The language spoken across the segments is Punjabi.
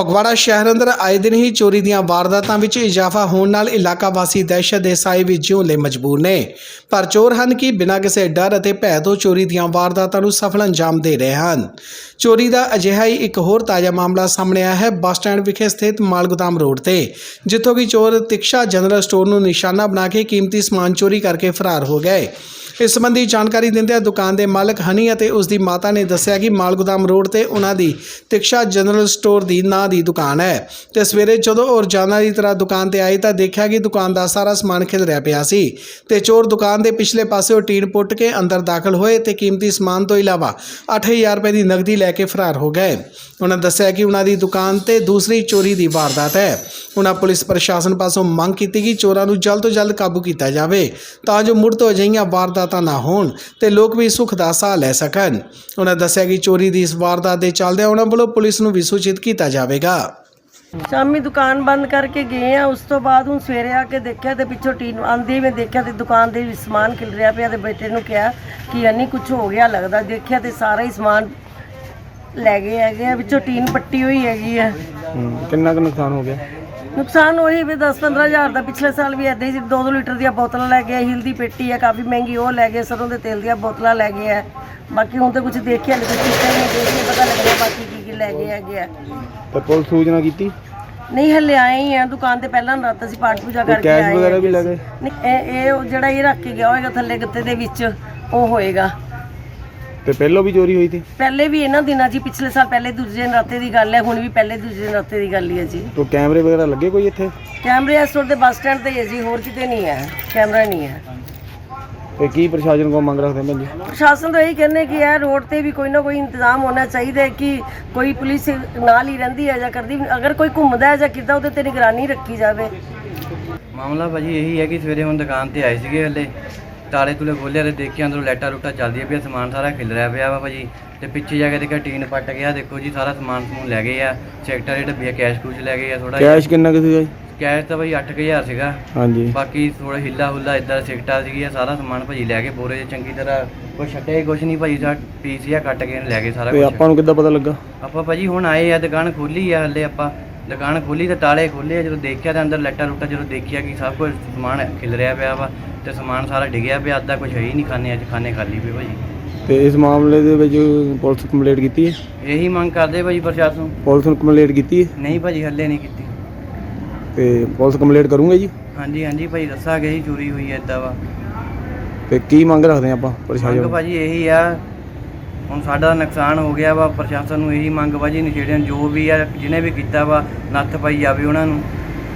ਫਗਵਾੜਾ ਸ਼ਹਿਰ ਅੰਦਰ ਆਏ ਦਿਨ ਹੀ ਚੋਰੀ ਦੀਆਂ ਵਾਰਦਾਤਾਂ ਵਿੱਚ ਇਜ਼ਾਫਾ ਹੋਣ ਨਾਲ ਇਲਾਕਾ ਵਾਸੀ ਦਹਿਸ਼ਤ ਦੇ ਸਾਏ ਵਿੱਚ ਜਿਉਣ ਲਈ ਮਜਬੂਰ ਨੇ। ਪਰ ਚੋਰ ਹਨ ਕਿ ਬਿਨਾਂ ਕਿਸੇ ਡਰ ਅਤੇ ਭੈ ਤੋਂ ਚੋਰੀ ਦੀਆਂ ਵਾਰਦਾਤਾਂ ਨੂੰ ਸਫਲ ਅੰਜਾਮ ਦੇ ਰਹੇ ਹਨ। ਚੋਰੀ ਦਾ ਅਜਿਹਾ ਹੀ ਇੱਕ ਹੋਰ ਤਾਜ਼ਾ ਮਾਮਲਾ ਸਾਹਮਣੇ ਆਇਆ ਹੈ। ਬੱਸ ਸਟੈਂਡ ਵਿਖੇ ਸਥਿਤ ਮਾਲਗੋਦਾਮ ਰੋਡ ਤੇ, ਜਿੱਥੋਂ ਕਿ ਚੋਰ ਤਿਕਸ਼ਾ ਜਨਰਲ ਸਟੋਰ ਨੂੰ ਨਿਸ਼ਾਨਾ ਬਣਾ ਕੇ ਕੀਮਤੀ ਸਮਾਨ ਚੋਰੀ ਕਰਕੇ ਫਰਾਰ ਹੋ ਗਏ। ਇਸ ਸੰਬੰਧੀ ਜਾਣਕਾਰੀ ਦਿੰਦਿਆਂ ਦੁਕਾਨ ਦੇ ਮਾਲਕ ਹਨੀ ਅਤੇ ਉਸ ਦੀ ਮਾਤਾ ਨੇ ਦੱਸਿਆ ਕਿ ਮਾਲ ਗੋਦਾਮ ਰੋਡ ਤੇ ਉਹਨਾਂ ਦੀ ਤਿਕਸ਼ਾ ਜਨਰਲ ਸਟੋਰ ਦੀ ਨਾਂ ਦੀ ਦੁਕਾਨ ਹੈ ਤੇ ਸਵੇਰੇ ਜਦੋਂ ਉਹ ਰੋਜ਼ਾਨਾ ਦੀ ਤਰ੍ਹਾਂ ਦੁਕਾਨ ਤੇ ਆਏ ਤਾਂ ਦੇਖਿਆ ਕਿ ਦੁਕਾਨ ਦਾ ਸਾਰਾ ਸਮਾਨ ਖਿਲ ਰਿਹਾ ਪਿਆ ਸੀ ਤੇ ਚੋਰ ਦੁਕਾਨ ਦੇ ਪਿਛਲੇ ਪਾਸੇ ਟੀਨ ਪੁੱਟ ਕੇ ਅੰਦਰ ਦਾਖਲ ਹੋਏ ਤੇ ਕੀਮਤੀ ਸਮਾਨ ਤੋਂ ਇਲਾਵਾ 8000 ਰੁਪਏ ਦੀ ਨਕਦੀ ਲੈ ਕੇ ਫਰਾਰ ਹੋ ਗਏ। ਉਹਨਾਂ ਦੱਸਿਆ ਕਿ ਉਹਨਾਂ ਦੀ ਦੁਕਾਨ ਤੇ ਦੂਸਰੀ ਚੋਰੀ ਦੀ ਵਾਰਦਾਤ ਹੈ। ਉਹਨਾਂ ਪੁਲਿਸ ਪ੍ਰਸ਼ਾਸਨ ਪਾਸੋਂ ਮੰਗ ਕੀਤੀ ਕਿ ਚੋਰਾਂ ਨੂੰ ਜਲਦ ਤੋਂ ਜਲਦ ਕਾਬੂ ਕੀਤਾ ਜਾਵੇ ਤਾਂ ਜੋ ਮੁੜ ਤੋਂ ਅਜਿਹੀਆਂ ਵਾਰਦਾਤ ਨਾ ਹੋਣ ਤੇ ਲੋਕ ਵੀ ਸੁੱਖ ਦਾ ਸਾਹ ਲੈ ਸਕਣ। ਉਹਨਾਂ ਦੱਸਿਆ ਕਿ ਚੋਰੀ ਦੀ ਇਸ ਵਾਰਦਾਤ ਦੇ ਚੱਲਦਿਆਂ ਉਹਨਾਂ ਵੱਲੋਂ ਪੁਲਿਸ ਨੂੰ ਵੀ ਸੂਚਿਤ ਕੀਤਾ ਜਾਵੇਗਾ। ਸ਼ਾਮੀ ਦੁਕਾਨ ਬੰਦ ਕਰਕੇ ਗਏ ਆ। ਉਸ ਤੋਂ ਬਾਅਦ ਹੁਣ ਸਵੇਰੇ ਆ ਕੇ ਦੇਖਿਆ ਤੇ ਪਿੱਛੋਂ ਟੀਨ ਆਂਦੀ ਮੈਂ ਦੇਖਿਆ ਤੇ ਦੁਕਾਨ ਦੇ ਵਿੱਚ ਸਮਾਨ ਖਿਲ ਰਿਹਾ ਪਿਆ ਤੇ ਬੇਟੇ ਨੂੰ ਕਿਹਾ ਕਿ ਅੰਨੀ ਕੁਝ ਹੋ ਗਿਆ ਲੱਗਦਾ। ਦੇਖਿਆ ਤੇ ਸਾਰਾ ਹੀ ਸਮਾਨ ਲੈ ਗਏ ਹੈਗੇ ਆ। ਵਿੱਚੋਂ ਟੀਨ ਪੱਟੀ ਹੋਈ ਹੈਗੀ ਆ। ਕਿੰਨਾ ਕੁ ਨੁਕਸਾਨ ਹੋ ਗਿਆ? ਨੁਕਸਾਨ ਉਹੀ ਵੀ 10-15 ਹਜ਼ਾਰ ਦਾ ਪਿਛਲੇ ਸਾਲ ਵੀ ਐਦਾਂ ਹੀ ਸੀ 2-2 ਲੀਟਰ ਦੀਆਂ ਬੋਤਲਾਂ ਲੈ ਗਏ ਹਿਲ ਦੀ ਪੇਟੀ ਹੈ ਕਾਫੀ ਮਹਿੰਗੀ ਉਹ ਲੈ ਗਏ ਸਰੋਂ ਦੇ ਤੇਲ ਦੀਆਂ ਬੋਤਲਾਂ ਲੈ ਗਏ ਆ। ਬਾਕੀ ਹੁਣ ਤਾਂ ਕੁਝ ਦੇਖਿਆ ਨਹੀਂ ਕੁਝ ਕੀਤਾ ਨਹੀਂ ਦੇਖ ਕੇ ਪਤਾ ਲੱਗਿਆ ਬਾਕੀ ਕੀ ਕੀ ਲੈ ਗਏ ਹੈਗੇ ਆ। ਤੇ ਪੁਲਿਸ ਸੂਚਨਾ ਕੀਤੀ? ਨਹੀਂ ਹਲੇ ਆਏ ਹੀ ਆ ਦੁਕਾਨ ਤੇ ਪਹਿਲਾਂ ਰਾਤ ਅਸੀਂ ਪਾਠ ਪੂਜਾ ਕਰਕੇ ਕੈਸ਼ ਆਏ ਵਗੈਰਾ ਹਾਂ। ਵੀ ਲੱਗੇ ਨਹੀਂ ਇਹ ਇਹ ਉਹ ਜਿਹੜਾ ਇਹ ਰੱਖ ਕੇ ਗਿਆ ਹੋਏਗਾ ਥੱਲੇ ਗੱਤੇ ਦੇ ਵਿੱਚ ਉਹ ਹੋਏਗਾ। ਤੇ ਪਹਿਲੋਂ ਵੀ ਚੋਰੀ ਹੋਈ ਸੀ? ਪਹਿਲੇ ਵੀ ਇਹਨਾਂ ਦਿਨਾਂ 'ਚ ਹੀ, ਪਿਛਲੇ ਸਾਲ ਪਹਿਲੇ ਦੂਜੇ ਨਰਾਤੇ ਦੀ ਗੱਲ ਹੈ ਹੁਣ ਵੀ ਪਹਿਲੇ ਦੂਜੇ ਨਰਾਤੇ ਦੀ ਗੱਲ ਹੀ ਹੈ ਜੀ। ਤੋ ਕੈਮਰੇ ਵਗੈਰਾ ਲੱਗੇ ਕੋਈ ਇੱਥੇ? ਕੈਮਰੇ ਇਸ ਰੋਡ ਦੇ ਬੱਸ ਸਟੈਂਡ ਤੇ ਹੀ ਹੈ ਜੀ ਹੋਰ ਕਿਤੇ ਨਹੀਂ ਹੈ ਕੈਮਰਾ ਨਹੀਂ ਹੈ। ਤੇ ਕੀ ਪ੍ਰਸ਼ਾਸਨ ਕੋਲ ਮੰਗ ਰੱਖਦੇ ਭੈਣ ਜੀ ਪ੍ਰਸ਼ਾਸਨ ਤਾਂ ਇਹੀ ਕਹਿੰਦੇ ਕਿ ਇਹ ਰੋਡ ਤੇ ਵੀ ਕੋਈ ਨਾ ਕੋਈ ਇੰਤਜ਼ਾਮ ਹੋਣਾ ਚਾਹੀਦਾ ਹੈ ਕਿ ਕੋਈ ਪੁਲਿਸ ਨਾਲ ਹੀ ਰਹਿੰਦੀ ਹੈ ਜਾਂ ਕਰਦੀ ਅਗਰ ਕੋਈ ਘੁੰਮਦਾ ਹੈ ਜਾਂ ਕਿੱਦਾਂ ਉਹਦੇ ਤੇ ਨਿਗਰਾਨੀ ਰੱਖੀ ਜਾਵੇ। ਮਾਮਲਾ ਭਾਜੀ ਇਹੀ ਹੈ ਕਿ ਸਵੇਰੇ ਹੁਣ ਦੁਕਾਨ ਤੇ ਆਏ ਸੀਗੇ ਹਲੇ। ਤਾਲੇ ਤੁਲੇ ਖੋਲ੍ਹੇ ਤੇ ਦੇਖਿਆ ਅੰਦਰੋਂ ਲਾਈਟਾਂ ਲੂਟਾਂ ਚੱਲਦੀਆਂ ਪਿਆ ਸਮਾਨ ਸਾਰਾ ਖਿਲ ਰਿਹਾ ਪਿਆ ਵਾ ਭਾਜੀ। ਤੇ ਪਿੱਛੇ ਜਾ ਕੇ ਦੇਖਿਆ ਟੀਨ ਪੱਟ ਗਿਆ ਦੇਖੋ ਜੀ ਸਾਰਾ ਸਮਾਨ ਸਮੂਨ ਲੈ ਗਏ ਆ। ਸੈਕਟਰ ਦੇ ਡੱਬੀਆਂ ਕੈਸ਼ ਕੂਸ਼ ਲੈ ਗਏ ਆ ਥੋੜਾ ਕੈਸ਼ ਕਿੰਨਾ ਕੁ ਸੀਗਾ ਜੀ? ਕੈਸ਼ ਤਾਂ ਭਾਈ 8000 ਸੀਗਾ। ਹਾਂਜੀ। ਬਾਕੀ ਥੋੜਾ ਹਿੱਲਾ ਹੁੱਲਾ ਇਦਾਂ ਸਿਕਟਾ ਸੀਗੀ ਸਾਰਾ ਸਮਾਨ ਭਾਜੀ ਲੈ ਕੇ ਬੋਰੇ 'ਚ ਚੰਗੀ ਤਰ੍ਹਾਂ ਕੋਈ ਛੱਡਿਆ ਹੀ ਕੁਛ ਨਹੀਂ ਭਾਜੀ ਸਾ ਪੀਸ ਜਿਹਾ ਕੱਟ ਕੇ ਲੈ ਗਏ ਸਾਰਾ ਤੇ ਕੁਝ ਆਪਾਂ ਨੂੰ ਕਿੱਦਾਂ ਪਤਾ ਲੱਗਾ? ਆਪਾਂ ਭਾਜੀ ਹੁਣ ਆਏ ਆ ਦੁਕਾਨ ਖੋਲੀ ਆ ਹਲੇ ਆਪਾਂ। ਦੁਕਾਨ ਖੋਲੀ ਤੇ ਤਾਲੇ ਖੋਲੇ ਜਦੋਂ ਦੇਖਿਆ ਤੇ ਅੰਦਰ ਲੈਟਾ ਲੁੱਟਾ ਜਦੋਂ ਦੇਖਿਆ ਕਿ ਸਭ ਕੁਝ ਸਮਾਨ ਖਿਲ ਰਿਹਾ ਪਿਆ ਵਾ ਤੇ ਸਮਾਨ ਸਾਰਾ ਡਿੱਗਿਆ ਪਿਆ ਅੱਧਾ ਕੁਝ ਹੈ ਹੀ ਨਹੀਂ ਖਾਣੇ ਅੱਜ ਖਾਣੇ ਖਾਲੀ ਪਏ ਭਾਜੀ। ਤੇ ਇਸ ਮਾਮਲੇ ਦੇ ਵਿੱਚ ਪੁਲਿਸ ਕੰਪਲੇਂਟ ਕੀਤੀ ਹੈ? ਇਹੀ ਮੰਗ ਕਰਦੇ ਭਾਜੀ ਪ੍ਰਸ਼ਾਸਨ ਪੁਲਿਸ ਨੂੰ ਕੰਪਲੇਂਟ ਕੀਤੀ ਹੈ? ਨਹੀਂ ਭਾਜੀ ਹੱਲੇ ਨਹੀਂ ਕੀਤੀ। ਤੇ ਪੁਲਿਸ ਕੰਪਲੇਂਟ ਕਰੂਗੇ ਜੀ? ਹਾਂਜੀ ਹਾਂਜੀ ਭਾਜੀ ਦੱਸਾਂਗੇ ਜੀ ਚੋਰੀ ਹੋਈ ਐ ਏਦਾਂ ਵਾ। ਤੇ ਕੀ ਮੰਗ ਰੱਖਦੇ ਆਪਾਂ ਮੰਗ ਪ੍ਰਸ਼ਾਸਨ ਭਾਜੀ ਇਹੀ ਆ ਹੁਣ ਸਾਡਾ ਨੁਕਸਾਨ ਹੋ ਗਿਆ ਵਾ ਪ੍ਰਸ਼ਾਸਨ ਨੂੰ ਇਹੀ ਮੰਗ ਭਾਜੀ ਨਸ਼ੇੜੀਆਂ ਜੋ ਵੀ ਆ ਜਿਹਨੇ ਵੀ ਕੀਤਾ ਵਾ ਨੱਥ ਪਾਈ ਜਾਵੇ ਉਹਨਾਂ ਨੂੰ।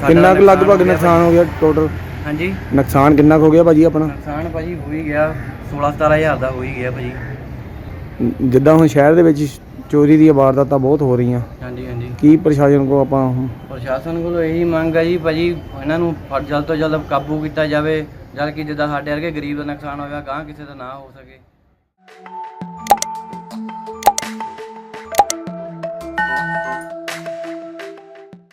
ਸਾਡਾ ਕਿੰਨਾ ਕੁ ਨੁਕਸਾਨ ਲਗਭਗ ਹੋ ਗਿਆ ਨੁਕਸਾਨ ਹੋ ਗਿਆ ਟੋਟਲ ਭਾਜੀ। ਹਾਂਜੀ? ਨੁਕਸਾਨ ਕਿੰਨਾ ਕੁ ਹੋ ਗਿਆ ਭਾਜੀ ਆਪਣਾ? ਨੁਕਸਾਨ ਭਾਜੀ ਹੋ ਹੀ ਗਿਆ 16 17000 ਦਾ ਹੋ ਹੀ ਗਿਆ ਭਾਜੀ। ਜਿੱਦਾਂ ਹੁਣ ਸ਼ਹਿਰ ਦੇ ਵਿੱਚ ਚੋਰੀ ਦੀਆਂ ਵਾਰਦਾਤਾਂ ਬਹੁਤ ਹੋ ਰਹੀਆਂ। ਹਾਂਜੀ ਹਾਂਜੀ। ਕੀ ਪ੍ਰਸ਼ਾਸਨ ਕੋ ਆਪਾਂ ਪ੍ਰਸ਼ਾਸਨ ਕੋਲੋਂ ਇਹੀ ਮੰਗ ਹੈ ਜੀ ਭਾਜੀ ਇਹਨਾਂ ਨੂੰ ਫੜ ਜਲਦ ਤੋਂ ਜਲਦ ਕਾਬੂ ਕੀਤਾ ਜਾਵੇ ਜਦ ਕਿ ਜਿੱਦਾਂ ਸਾਡੇ ਵਰਗੇ ਗਰੀਬ ਦਾ ਨੁਕਸਾਨ ਹੋਇਆ ਗਾਂ ਕਿਸੇ ਦਾ ਨਾ ਹੋ ਸਕੇ।